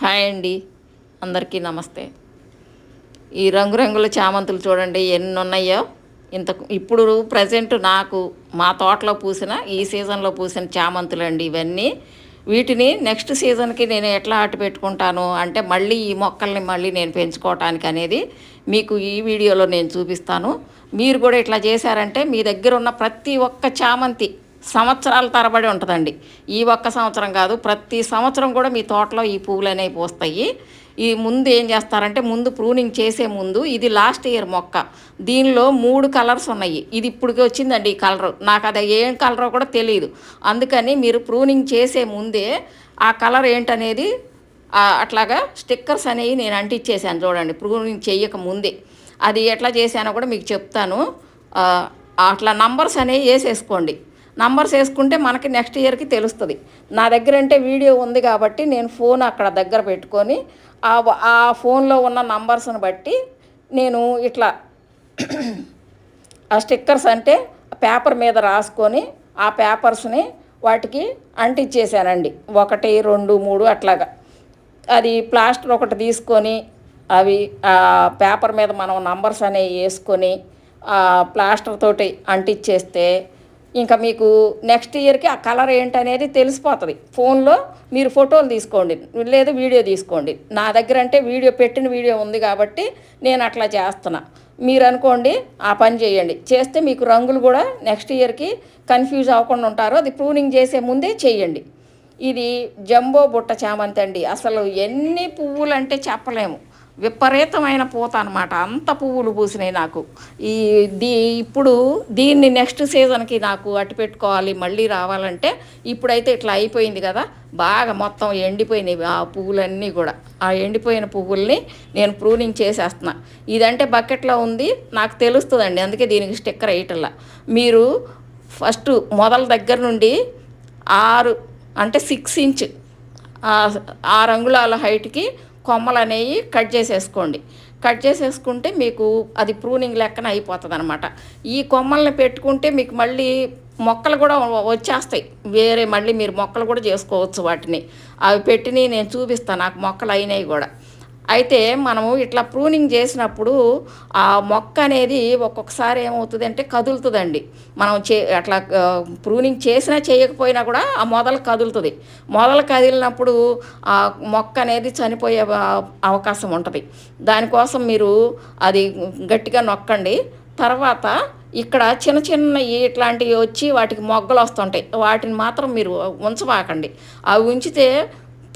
Hi అండి. అందరికీ నమస్తే. ఈ రంగురంగుల చామంతులు చూడండి ఎన్ని ఉన్నాయో ఇంత ఇప్పుడు ప్రజెంట్ నాకు మా తోటలో పూసిన ఈ సీజన్లో పూసిన చామంతులు అండి ఇవన్నీ. వీటిని నెక్స్ట్ సీజన్కి నేను ఎట్లా అట్టు పెట్టుకుంటాను అంటే మళ్ళీ ఈ మొక్కల్ని మళ్ళీ నేను పెంచుకోవటానికి అనేది మీకు ఈ వీడియోలో నేను చూపిస్తాను. మీరు కూడా ఇట్లా చేశారంటే మీ దగ్గర ఉన్న ప్రతి ఒక్క చామంతి సంవత్సరాల తరబడి ఉంటుందండి. ఈ ఒక్క సంవత్సరం కాదు ప్రతి సంవత్సరం కూడా మీ తోటలో ఈ పువ్వులు అనేవి పూస్తాయి. ఈ ముందు ఏం చేస్తారంటే ముందు ప్రూనింగ్ చేసే ముందు ఇది లాస్ట్ ఇయర్ మొక్క. దీనిలో మూడు కలర్స్ ఉన్నాయి. ఇది ఇప్పటికి వచ్చిందండి ఈ కలర్. నాకు అది ఏం కలరో కూడా తెలియదు అందుకని మీరు ప్రూనింగ్ చేసే ముందే ఆ కలర్ ఏంటనేది అట్లాగా స్టిక్కర్స్ అనేవి నేను అంటించేసాను చూడండి ప్రూనింగ్ చేయక ముందే. అది ఎట్లా చేశానో కూడా మీకు చెప్తాను. అట్లా నంబర్స్ అనేవి వేసేసుకోండి. నంబర్స్ వేసుకుంటే మనకి నెక్స్ట్ ఇయర్కి తెలుస్తుంది. నా దగ్గర అంటే వీడియో ఉంది కాబట్టి నేను ఫోన్ అక్కడ దగ్గర పెట్టుకొని ఆ ఆ ఫోన్లో ఉన్న నంబర్స్ని బట్టి నేను ఇట్లా ఆ స్టిక్కర్స్ అంటే పేపర్ మీద రాసుకొని ఆ పేపర్స్ని వాటికి అంటించేసానండి ఒకటి రెండు మూడు అట్లాగా. అది ప్లాస్టర్ ఒకటి తీసుకొని అవి ఆ పేపర్ మీద మనం నంబర్స్ అనేవి వేసుకొని ఆ ప్లాస్టర్ తోటి అంటించేస్తే ఇంకా మీకు నెక్స్ట్ ఇయర్కి ఆ కలర్ ఏంటనేది తెలిసిపోతుంది. ఫోన్లో మీరు ఫోటోలు తీసుకోండి లేదు వీడియో తీసుకోండి. నా దగ్గర అంటే వీడియో పెట్టిన వీడియో ఉంది కాబట్టి నేను అట్లా చేస్తున్నా. మీరు అనుకోండి ఆ పని చేయండి. చేస్తే మీకు రంగులు కూడా నెక్స్ట్ ఇయర్కి కన్ఫ్యూజ్ అవ్వకుండా ఉంటారు. అది ప్రూనింగ్ చేసే ముందే చేయండి. ఇది జంబో బుట్ట చామంతి అండి. అసలు ఎన్ని పువ్వులు అంటే చెప్పలేము. విపరీతమైన పూత అనమాట అంత పువ్వులు పూసినాయి నాకు. ఈ దీ ఇప్పుడు దీన్ని నెక్స్ట్ సీజన్కి నాకు అట్టు పెట్టుకోవాలి మళ్ళీ రావాలంటే ఇప్పుడైతే ఇట్లా అయిపోయింది కదా బాగా మొత్తం ఎండిపోయినాయి ఆ పువ్వులన్నీ కూడా. ఆ ఎండిపోయిన పువ్వుల్ని నేను ప్రూనింగ్ చేసేస్తున్నా. ఇదంటే బకెట్లో ఉంది నాకు తెలుస్తుందండి అందుకే దీనికి స్టిక్కర్ వేయటల్లా మీరు ఫస్ట్ మొదల దగ్గర నుండి ఆరు అంటే సిక్స్ ఇంచ్ ఆరు అంగుళాల హైట్కి కొమ్మలు అనేవి కట్ చేసేసుకోండి. కట్ చేసేసుకుంటే మీకు అది ప్రూనింగ్ లెక్కన అయిపోతుంది అనమాట ఈ కొమ్మల్ని పెట్టుకుంటే మీకు మళ్ళీ మొక్కలు కూడా వచ్చేస్తాయి. వేరే మళ్ళీ మీరు మొక్కలు కూడా చేసుకోవచ్చు వాటిని. అవి పెట్టినవి నేను చూపిస్తాను నాకు మొక్కలు అయినాయి కూడా. అయితే మనము ఇట్లా ప్రూనింగ్ చేసినప్పుడు ఆ మొక్క అనేది ఒక్కొక్కసారి ఏమవుతుంది అంటే కదులుతుందండి. మనం చే అట్లా ప్రూనింగ్ చేసినా చేయకపోయినా కూడా ఆ మొదలు కదులుతుంది. మొదలు కదిలినప్పుడు ఆ మొక్క అనేది చనిపోయే అవకాశం ఉంటుంది. దానికోసం మీరు అది గట్టిగా నొక్కండి. తర్వాత ఇక్కడ చిన్న చిన్న ఇట్లాంటివి వచ్చి వాటికి మొగ్గలు వస్తుంటాయి. వాటిని మాత్రం మీరు ఉంచబాకండి. అవి ఉంచితే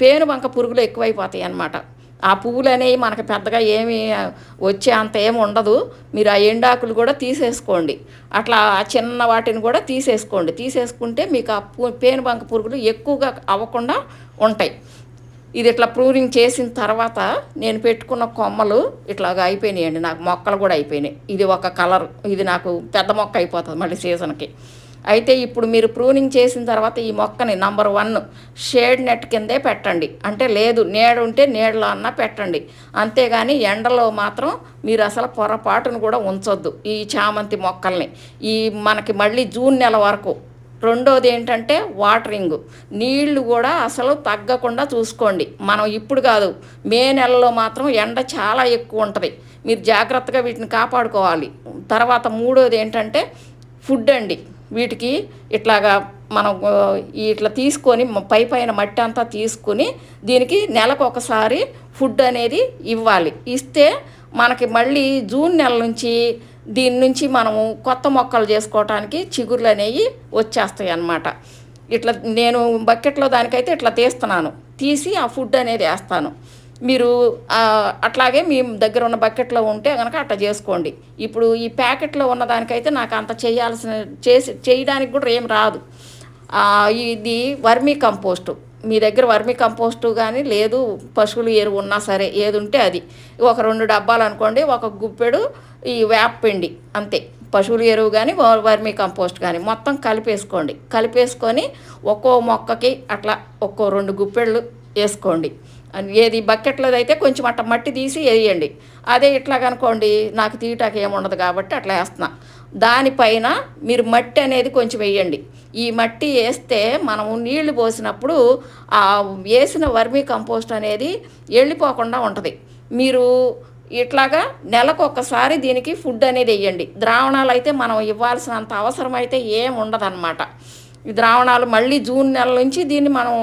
పేను బంక పురుగులు ఎక్కువైపోతాయి అన్నమాట ఆ పువ్వులు అనేవి మనకు పెద్దగా ఏమి వచ్చే అంత ఏమి ఉండదు. మీరు ఆ ఎండాకులు కూడా తీసేసుకోండి. అట్లా ఆ చిన్న వాటిని కూడా తీసేసుకోండి. తీసేసుకుంటే మీకు ఆ పు- పేనుబంక పురుగులు ఎక్కువగా అవ్వకుండా ఉంటాయి. ఇది ఇట్లా ప్రూనింగ్ చేసిన తర్వాత నేను పెట్టుకున్న కొమ్మలు ఇట్లాగా అయిపోయినాయండి. నాకు మొక్కలు కూడా అయిపోయినాయి. ఇది ఒక కలర్ ఇది నాకు పెద్ద మొక్క అయిపోతుంది మళ్ళీ సీజన్కి. అయితే ఇప్పుడు మీరు ప్రూనింగ్ చేసిన తర్వాత ఈ మొక్కని నంబర్ వన్ షేడ్ నెట్ కిందే పెట్టండి. అంటే లేదు నీడ ఉంటే నీడలో అన్నా పెట్టండి. అంతేగాని ఎండలో మాత్రం మీరు అసలు పొరపాటును కూడా ఉంచొద్దు ఈ చామంతి మొక్కల్ని. ఈ మనకి మళ్ళీ జూన్ నెల వరకు. రెండోది ఏంటంటే వాటరింగ్. నీళ్ళు కూడా అసలు తగ్గకుండా చూసుకోండి. మనం ఇప్పుడు కాదు మే నెలలో మాత్రం ఎండ చాలా ఎక్కువ ఉంటుంది. మీరు జాగ్రత్తగా వీటిని కాపాడుకోవాలి. తర్వాత మూడోది ఏంటంటే ఫుడ్ అండి. వీటికి ఇట్లాగా మనం ఇట్లా తీసుకొని పై పైన మట్టి అంతా తీసుకుని దీనికి నెలకు ఒకసారి ఫుడ్ అనేది ఇవ్వాలి. ఇస్తే మనకి మళ్ళీ జూన్ నెల నుంచి దీని నుంచి మనము కొత్త మొక్కలు చేసుకోవటానికి చిగుర్లు అనేవి వచ్చేస్తాయి అన్నమాట. ఇట్లా నేను బకెట్లో దానికైతే ఇట్లా తీస్తున్నాను. తీసి ఆ ఫుడ్ అనేది వేస్తాను. మీరు అట్లాగే మీ దగ్గర ఉన్న బకెట్లో ఉంటే కనుక అట్లా చేసుకోండి. ఇప్పుడు ఈ ప్యాకెట్లో ఉన్న దానికైతే నాకు అంత చేయాల్సిన చేసి చేయడానికి కూడా ఏం రాదు. ఇది వర్మీ కంపోస్టు. మీ దగ్గర వర్మీ కంపోస్టు కానీ లేదు పశువుల ఎరువు ఉన్నా సరే ఏది ఉంటే అది. ఒక రెండు డబ్బాలు అనుకోండి ఒక గుప్పెడు ఈ వేప పిండి అంతే. పశువుల ఎరువు కానీ వర్మి వర్మీ కంపోస్ట్ కానీ మొత్తం కలిపేసుకోండి. కలిపేసుకొని ఒక్కో మొక్కకి అట్లా ఒక్కో రెండు గుప్పెళ్ళు వేసుకోండి. ఏది బకెట్లో అయితే కొంచెం అట్ట మట్టి తీసి వేయండి. అదే ఇట్లా కనుకోండి నాకు తీయటానికి ఏముండదు కాబట్టి అట్లా వేస్తున్నా. దానిపైన మీరు మట్టి అనేది కొంచెం వేయండి. ఈ మట్టి వేస్తే మనము నీళ్ళు పోసినప్పుడు ఆ వేసిన వర్మీ కంపోస్ట్ అనేది వెళ్ళిపోకుండా ఉంటుంది. మీరు ఇట్లాగా నెలకు ఒక్కసారి దీనికి ఫుడ్ అనేది వేయండి. ద్రావణాలు అయితే మనం ఇవ్వాల్సినంత అవసరం అయితే ఏం ఉండదన్నమాట. ఈ ద్రావణాలు మళ్ళీ జూన్ నెల నుంచి దీన్ని మనం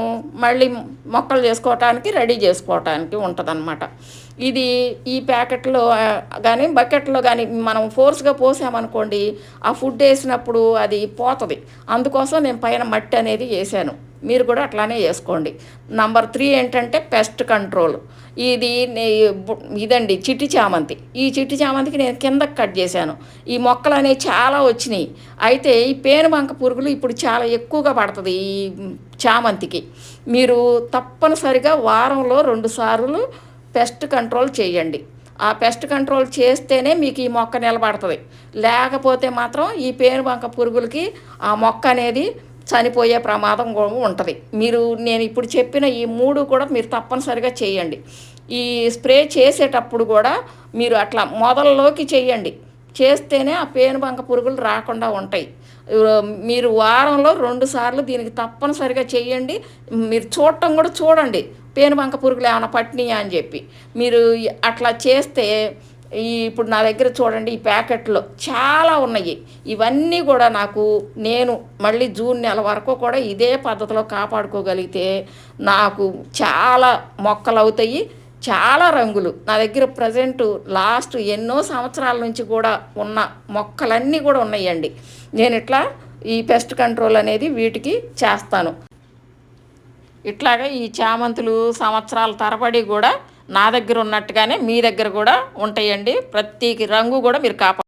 మళ్ళీ మొక్కలు చేసుకోవటానికి రెడీ చేసుకోవటానికి ఉంటుందన్నమాట. ఇది ఈ ప్యాకెట్లో కానీ బకెట్లో కానీ మనం ఫోర్స్గా పోసామనుకోండి ఆ ఫుడ్ వేసినప్పుడు అది పోతుంది. అందుకోసం నేను పైన మట్టి అనేది వేసాను. మీరు కూడా అట్లానే వేసుకోండి నంబర్ త్రీ ఏంటంటే పెస్ట్ కంట్రోల్ ఇది నే- ఇదండి చిట్టి చామంతి. ఈ చిట్టి చామంతికి నేను కిందకి కట్ చేశాను. ఈ మొక్కలు అనేవి చాలా వచ్చినాయి. అయితే ఈ పేనుబంక పురుగులు ఇప్పుడు చాలా ఎక్కువగా పడుతుంది ఈ చామంతికి. మీరు తప్పనిసరిగా వారంలో రెండు సార్లు పెస్ట్ కంట్రోల్ చేయండి. ఆ పెస్ట్ కంట్రోల్ చేస్తేనే మీకు ఈ మొక్క నిలబడుతుంది. లేకపోతే మాత్రం ఈ పేనుబంక పురుగులకి ఆ మొక్క అనేది చనిపోయే ప్రమాదం కూడా ఉంటుంది. మీరు నేను ఇప్పుడు చెప్పిన ఈ మూడు కూడా మీరు తప్పనిసరిగా చేయండి. ఈ స్ప్రే చేసేటప్పుడు కూడా మీరు అట్లా మొదల్లోకి చేయండి. చేస్తేనే ఆ పేనుబంక పురుగులు రాకుండా ఉంటాయి. మీరు వారంలో రెండు సార్లు దీనికి తప్పనిసరిగా చేయండి. మీరు చూడటం కూడా చూడండి. పేనుబంక పురుగులు ఏమైనా పట్టినాయా అని చెప్పి. మీరు అట్లా చేస్తే ఈ ఇప్పుడు నా దగ్గర చూడండి ఈ ప్యాకెట్లో చాలా ఉన్నాయి. ఇవన్నీ కూడా నాకు నేను మళ్ళీ జూన్ నెల వరకు కూడా ఇదే పద్ధతిలో కాపాడుకోగలిగితే నాకు చాలా మొక్కలు అవుతాయి చాలా రంగులు. నా దగ్గర ప్రజెంట్ లాస్ట్ ఎన్నో సంవత్సరాల నుంచి కూడా ఉన్న మొక్కలన్నీ కూడా ఉన్నాయండి. నేను ఇట్లా ఈ పెస్ట్ కంట్రోల్ అనేది వీటికి చేస్తాను. ఇట్లాగా ఈ చామంతులు సంవత్సరాల తరబడి కూడా నా దగ్గర ఉన్నట్టుగానే మీ దగ్గర కూడా ఉంటాయండి. ప్రతి రంగు కూడా మీరు కాపా